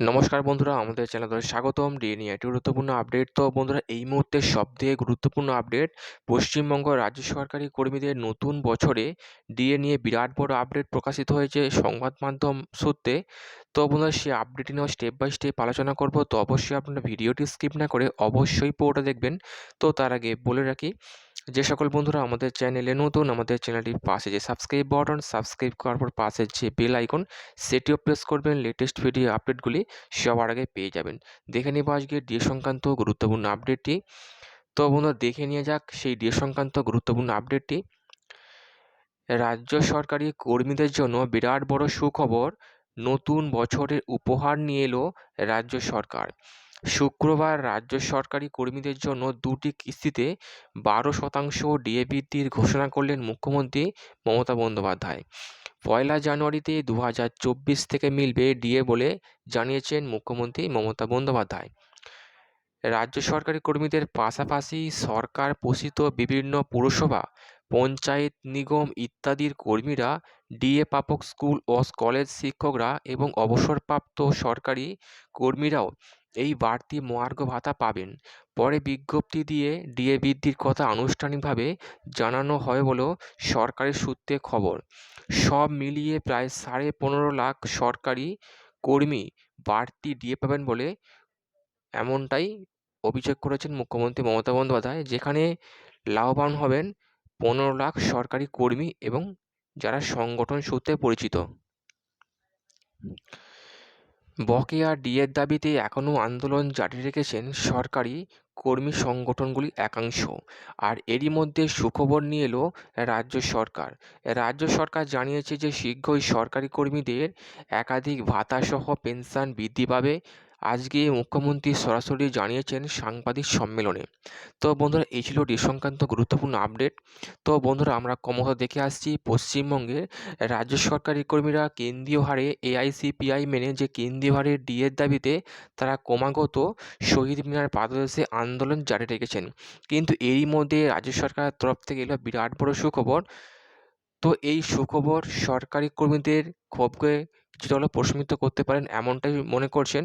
নমস্কার বন্ধুরা, আমাদের চ্যানেলে স্বাগতম। ডিএ নিয়ে একটি গুরুত্বপূর্ণ আপডেট তো বন্ধুরা, এই মুহূর্তে সবথেকে গুরুত্বপূর্ণ আপডেট পশ্চিমবঙ্গ রাজ্য সরকারি কর্মীদের নতুন বছরে ডিএ নিয়ে বিরাট বড় আপডেট প্রকাশিত হয়েছে সংবাদ মাধ্যম সূত্রে। তো বন্ধুরা, সেই আপডেটটি নিয়ে স্টেপ বাই স্টেপ আলোচনা করব। তো অবশ্যই আপনারা ভিডিওটি স্কিপ না করে অবশ্যই পুরোটা দেখবেন। তো তার আগে বলে রাখি যে সকল বন্ধুরা আমাদের চ্যানেলে নতুন, আমাদের চ্যানেলটির পাশে যে সাবস্ক্রাইব বাটন সাবস্ক্রাইব করার পর পাশে যে বেল আইকন সেটিও প্রেস করবেন। লেটেস্ট ভিডিও আপডেটগুলি সবার আগে পেয়ে যাবেন। দেখে নেব আজকে ডিএ সংক্রান্ত গুরুত্বপূর্ণ আপডেটটি তো বন্ধুরা, দেখে নিয়ে যাক সেই ডিএ সংক্রান্ত গুরুত্বপূর্ণ আপডেটটি রাজ্য সরকারি কর্মীদের জন্য বিরাট বড় সুখবর, নতুন বছরের উপহার নিয়ে এলো রাজ্য সরকার। শুক্রবার রাজ্য সরকারি কর্মীদের জন্য দুটি কিস্তিতে বারো শতাংশ ডিএ ঘোষণা করলেন মুখ্যমন্ত্রী মমতা বন্দ্যোপাধ্যায়। পয়লা জানুয়ারিতে দু চব্বিশ থেকে মিলবে ডিএ বলে জানিয়েছেন মুখ্যমন্ত্রী মমতা বন্দ্যোপাধ্যায়। রাজ্য সরকারি কর্মীদের পাশাপাশি সরকার পোষিত বিভিন্ন পুরসভা, পঞ্চায়েত নিগম ইত্যাদির কর্মীরা, ডিএ প্রাপক স্কুল ও কলেজ শিক্ষকরা এবং অবসরপ্রাপ্ত সরকারি কর্মীরাও এই বাড়তি মহার্ঘ ভাতা পাবেন। পরে বিজ্ঞপ্তি দিয়ে ডিএ বৃদ্ধির কথা আনুষ্ঠানিকভাবে জানানো হয় বলেও সরকারি সূত্রে খবর। সব মিলিয়ে প্রায় সাড়ে পনেরো লাখ সরকারি কর্মী বাড়তি ডিএ পাবেন বলে এমনটাই অভিযোগ করেছেন মুখ্যমন্ত্রী মমতা বন্দ্যোপাধ্যায়, যেখানে লাভবান হবেন পনেরো লাখ সরকারি কর্মী এবং যারা সংগঠন সূত্রে পরিচিত। বকেয়া ডিএর দাবিতে এখনও আন্দোলন জারি রেখেছেন সরকারি কর্মী সংগঠনগুলি একাংশ। আর এরই মধ্যে সুখবর নিয়ে এলো রাজ্য সরকার। রাজ্য সরকার জানিয়েছে যে, শীঘ্রই সরকারি কর্মীদের একাধিক ভাতাসহ পেনশন বৃদ্ধি পাবে। আজকে মুখ্যমন্ত্রী সরাসরি জানিয়েছেন সাংবাদিক সম্মেলনে। তো বন্ধুরা, এই ছিল ডি সংক্রান্ত গুরুত্বপূর্ণ আপডেট। তো বন্ধুরা, আমরা ক্রমশ দেখে আসছি পশ্চিমবঙ্গের রাজ্য সরকারি কর্মীরা কেন্দ্রীয় হারে এআইসিপিআই মেনে যে কেন্দ্রীয় হারে ডিএর দাবিতে তারা ক্রমাগত শহীদ মিনার পাদদেশে আন্দোলন জারি রেখেছেন। কিন্তু এরই মধ্যে রাজ্য সরকারের তরফ থেকে এলো বিরাট বড় সুখবর। তো এই সুখবর সরকারি কর্মীদের ক্ষোভকে কিছুটা হলেও প্রশমিত করতে পারেন এমনটাই মনে করছেন